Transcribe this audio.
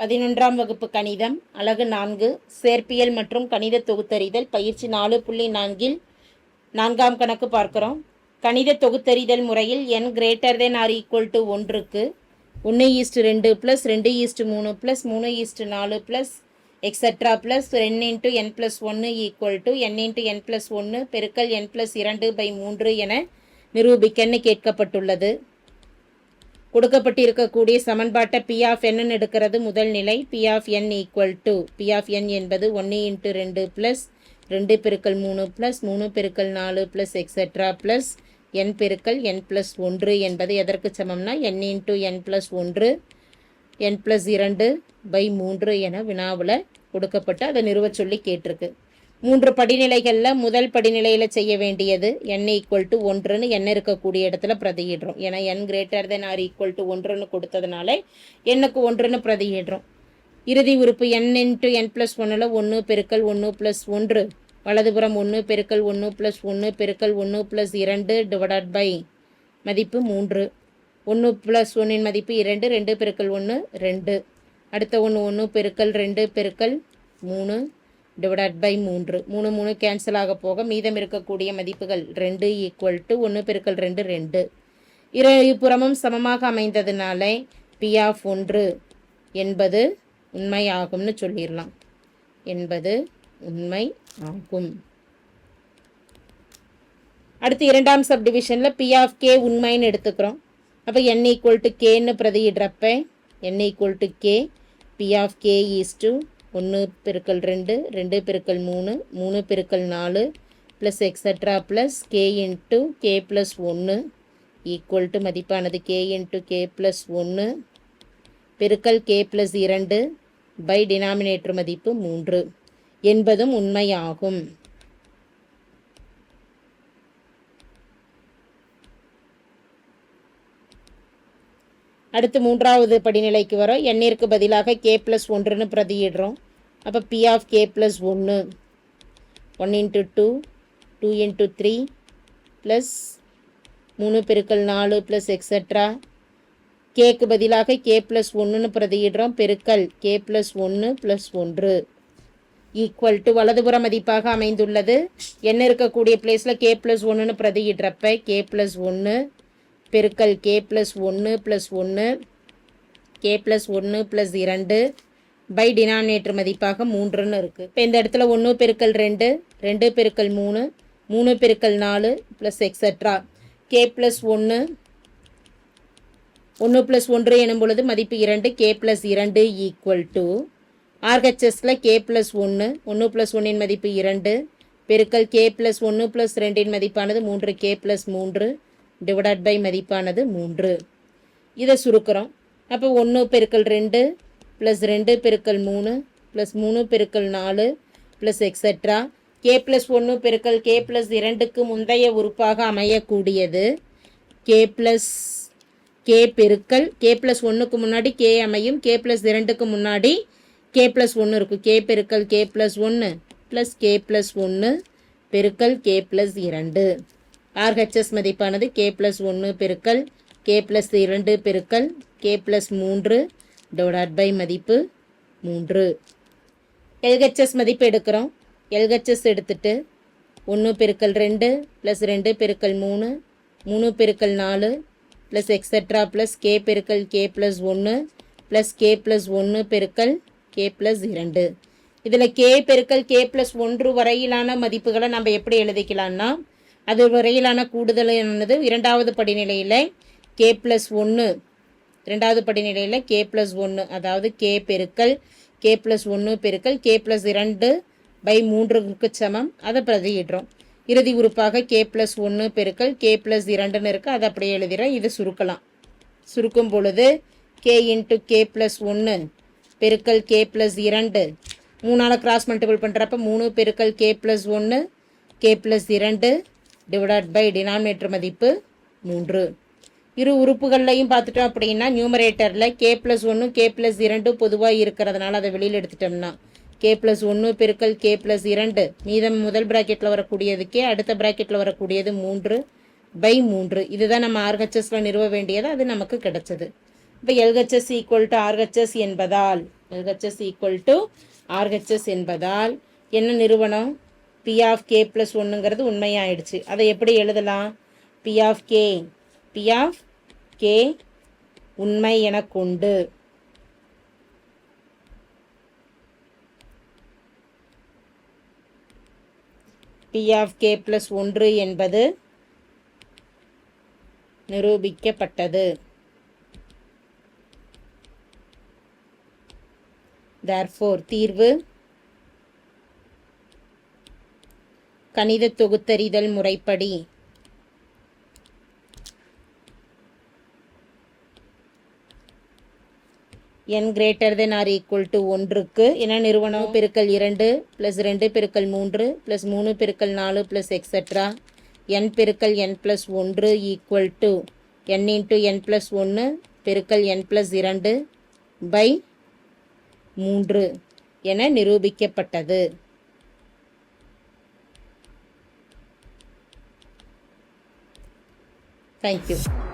பதினொன்றாம் வகுப்பு கணிதம் அலகு நான்கு சேர்ப்பியல் மற்றும் கணித தொகுத்தறிதல் பயிற்சி நாலு புள்ளி நான்கில் நான்காம் கணக்கு பார்க்கிறோம். கணித தொகுத்தறிதல் முறையில் n greater than or equal to ஒன்றுக்கு ஒன்று ஈஸ்ட் ரெண்டு ப்ளஸ் ரெண்டு ஈஸ்ட் மூணு ப்ளஸ் மூணு ஈஸ்ட் நாலு plus extra plus n into n plus ஒன்று equal to n into n plus ஒன்று பெருக்கல் என் ப்ளஸ் இரண்டு பை மூன்று என நிரூபிக்கன்னு கேட்கப்பட்டுள்ளது. கொடுக்கப்பட்டிருக்கக்கூடிய சமன்பாட்டை பி ஆஃப் n எடுக்கிறது முதல் நிலை. P of n equal to P of n என்பது ஒன்று இன்ட்டு ரெண்டு ப்ளஸ் ரெண்டு பெருக்கல் மூணு ப்ளஸ் மூணு பெருக்கல் நாலு ப்ளஸ் எக்ஸெட்ரா ப்ளஸ் என் பெருக்கல் என் ப்ளஸ் ஒன்று என்பது எதற்கு சமம்னா என் இன்ட்டு என் ப்ளஸ் ஒன்று என் ப்ளஸ் இரண்டு பை மூன்று என வினாவில் கொடுக்கப்பட்டு அதை நிறுவச் சொல்லி கேட்டிருக்கு. மூன்று படிநிலைகளில் முதல் படிநிலையில் செய்ய வேண்டியது என் ஈக்குவல் டு ஒன்றுன்னு என்ன இருக்கக்கூடிய இடத்துல பிரதியிடுறோம். ஏன்னா n greater than or equal to ஒன்றுன்னு கொடுத்ததுனால எண்ணுக்கு ஒன்றுன்னு பிரதியிடுறோம். இறுதி உறுப்பு என் இன்ட்டு என் ப்ளஸ் ஒன்றில் ஒன்று பெருக்கல் ஒன்று ப்ளஸ் ஒன்று வலதுபுறம் ஒன்று பெருக்கல் ஒன்று ப்ளஸ் ஒன்று பெருக்கல் ஒன்று ப்ளஸ் இரண்டு டிவைடட் பை மதிப்பு மூன்று. ஒன்று ப்ளஸ் ஒன்றின் மதிப்பு இரண்டு ரெண்டு பெருக்கல் ஒன்று ரெண்டு. அடுத்த ஒன்று ஒன்று பெருக்கல் ரெண்டு பெருக்கல் மூணு. டிவைடட் பை மூன்று. மூணு மூணு கேன்சல் ஆக போக மீதம் இருக்கக்கூடிய மதிப்புகள் ரெண்டு ஈக்குவல் டு ஒன்று பெருக்கல் ரெண்டு ரெண்டு. இரு புறமும் சமமாக அமைந்ததுனால பி ஆஃப் ஒன்று என்பது உண்மை ஆகும்னு சொல்லிடலாம். என்பது உண்மை ஆகும். அடுத்து இரண்டாம் சப் டிவிஷனில் பி ஆஃப் கே உண்மைன்னு எடுத்துக்கிறோம். அப்போ என் ஈக்குவல் டு கேன்னு பிரதியிடுறப்ப n equal to K P of K is to ஒன்று பெருக்கல் ரெண்டு ரெண்டு பெருக்கல் மூணு மூணு பெருக்கல் நாலு plus extra plus K into K plus ஒன்று ஈக்குவல் டு மதிப்பானது கே இன்ட்டு கே ப்ளஸ் ஒன்று பெருக்கல் கே ப்ளஸ் இரண்டு பை டினாமினேட்டர் மதிப்பு மூன்று என்பதும் உண்மையாகும். அடுத்து மூன்றாவது படிநிலைக்கு வரோம். எண்ணிற்கு பதிலாக கே ப்ளஸ் ஒன்றுன்னு பிரதியிடுறோம். அப்போ பி ஆஃப் கே ப்ளஸ் ஒன்று one into two two into three plus மூணு பெருக்கல் நாலு ப்ளஸ் எக்ஸட்ரா கேக்கு பதிலாக கே ப்ளஸ் ஒன்றுன்னு பிரதியிடுறோம். பெருக்கல் கே ப்ளஸ் ஒன்று ப்ளஸ் ஒன்று. ஈக்குவல் டு வலதுபுற மதிப்பாக அமைந்துள்ளது. என்ன இருக்கக்கூடிய பிளேஸில் கே ப்ளஸ் ஒன்றுன்னு பிரதியிடுறப்ப கே ப்ளஸ் ஒன்று பெருக்கல் கே ப்ளஸ் ஒன்று ப்ளஸ் ஒன்று கே ப்ளஸ் ஒன்று ப்ளஸ் இரண்டு பை டினாமினேட்டர் மதிப்பாக மூன்றுன்னு இருக்குது இப்போ இந்த இடத்துல ஒன்று பெருக்கல் ரெண்டு ரெண்டு பெருக்கல் மூணு மூணு பெருக்கல் நாலு ப்ளஸ் எக்ஸட்ரா கே ப்ளஸ் ஒன்று ஒன்று ப்ளஸ் ஒன்று எனும் பொழுது மதிப்பு இரண்டு கே ப்ளஸ் இரண்டு ஈக்குவல் டு ஆர்ஹெச்எஸில் கே ப்ளஸ் ஒன்று ஒன்று ப்ளஸ் ஒன்றின் மதிப்பு இரண்டு பெருக்கல் கே ப்ளஸ் ஒன்று ப்ளஸ் ரெண்டின் மதிப்பானது மூன்று கே ப்ளஸ் மூன்று டிவைடட் பை மதிப்பானது மூன்று. இதை சுருக்கிறோம். அப்போ ஒன்று பெருக்கல் ரெண்டு ப்ளஸ் ரெண்டு பெருக்கல் மூணு ப்ளஸ் மூணு பெருக்கல் நாலு ப்ளஸ் எக்ஸட்ரா கே ப்ளஸ் ஒன்று பெருக்கல் கே ப்ளஸ் இரண்டுக்கு முந்தைய உறுப்பாக அமையக்கூடியது. கே ப்ளஸ் கே பெருக்கல் கே ப்ளஸ் ஒன்றுக்கு முன்னாடி கே அமையும் கே ப்ளஸ் இரண்டுக்கு முன்னாடி கே ப்ளஸ் ஒன்று இருக்கும். கே பெருக்கல் கே ப்ளஸ் ஒன்று ப்ளஸ் கே ப்ளஸ் ஒன்று பெருக்கல் கே ப்ளஸ் இரண்டு. ஆர்ஹெச்எஸ் மதிப்பானது கே ப்ளஸ் ஒன்று பெருக்கல் கே ப்ளஸ் இரண்டு பெருக்கல் கே ப்ளஸ் மூன்று டிவைட் பை மதிப்பு மூன்று. எல்ஹெச்எஸ் மதிப்பு எடுக்கிறோம். எல்ஹெச்எஸ் எடுத்துட்டு ஒன்று பெருக்கல் ரெண்டு ப்ளஸ் ரெண்டு பெருக்கல் மூணு மூணு பெருக்கல் நாலு ப்ளஸ் எக்ஸட்ரா ப்ளஸ் கே பெருக்கல் கே ப்ளஸ் ஒன்று ப்ளஸ் கே ப்ளஸ் ஒன்று பெருக்கல் கே ப்ளஸ் இரண்டு. இதில் கே பெருக்கல் கே ப்ளஸ் ஒன்று வரையிலான மதிப்புகளை நம்ம எப்படி எழுதிக்கலாம்னா அது வரையிலான கூடுதலானது இரண்டாவது படிநிலையில் கே ப்ளஸ் ஒன்று இரண்டாவது படிநிலையில் கே ப்ளஸ் ஒன்று அதாவது கே பெருக்கல் கே ப்ளஸ் ஒன்று பெருக்கல் கே ப்ளஸ் இரண்டு பை மூன்றுக்கு சமம் அதை பிரதியிடுறோம் இறுதி உறுப்பாக கே ப்ளஸ் ஒன்று பெருக்கல் கே ப்ளஸ் இரண்டுன்னு இருக்குது அதை அப்படியே எழுதிடுறோம் இதை சுருக்கலாம் சுருக்கும் பொழுது கே இன்ட்டு கே ப்ளஸ் ஒன்று பெருக்கல் கே ப்ளஸ் இரண்டு மூணால் கிராஸ் மல்டிபிள் பண்ணுறப்ப மூணு பெருக்கல் கே ப்ளஸ் ஒன்று கே ப்ளஸ் இரண்டு டிவைடட் பை டினாமினேட்டர் மதிப்பு மூன்று. இரு உறுப்புகள்லையும் பார்த்துட்டோம் அப்படின்னா நியூமரேட்டரில் கே ப்ளஸ் ஒன்று கே ப்ளஸ் இரண்டு பொதுவாக இருக்கிறதுனால அதை வெளியில் எடுத்துட்டோம்னா கே ப்ளஸ் ஒன்று பெருக்கல் கே ப்ளஸ் இரண்டு மீதம் முதல் ப்ராக்கெட்டில் வரக்கூடியதுக்கே அடுத்த ப்ராக்கெட்டில் வரக்கூடியது மூன்று பை மூன்று. இதுதான் நம்ம ஆர்ஹெச்எஸில் நிறுவ வேண்டியது அது நமக்கு கிடைச்சது. இப்போ எல்ஹெச்எஸ் ஈக்குவல் டு ஆர்ஹெச்எஸ் என்பதால் எல்ஹெச்எஸ் ஈக்குவல் டு ஆர்ஹெச்எஸ் என்பதால் என்ன நிறுவனம்? பி ஆஃப் கே ப்ளஸ் ஒன்றுங்கிறது உண்மையாயிடுச்சு. அதை எப்படி எழுதலாம்? P of k P of k உண்மை என கொண்டு. பி ஆஃப் கே ப்ளஸ் ஒன்று என்பது நிரூபிக்கப்பட்டது. தேர்ஃபோர் தீர்வு கணித தொகுத்தறிதல் முறைப்படி. N greater than or equal to ஒன்றுக்கு என்ன நிறுவனம்? பெருக்கல் இரண்டு ப்ளஸ் ரெண்டு பெருக்கல் மூன்று ப்ளஸ் மூணு பெருக்கல் நாலு ப்ளஸ் எக்ஸட்ரா என் பெருக்கல் என் ப்ளஸ் ஒன்று equal to n into n plus ஒன்று பெருக்கல் என் ப்ளஸ் இரண்டு பை மூன்று என நிரூபிக்கப்பட்டது. Thank you.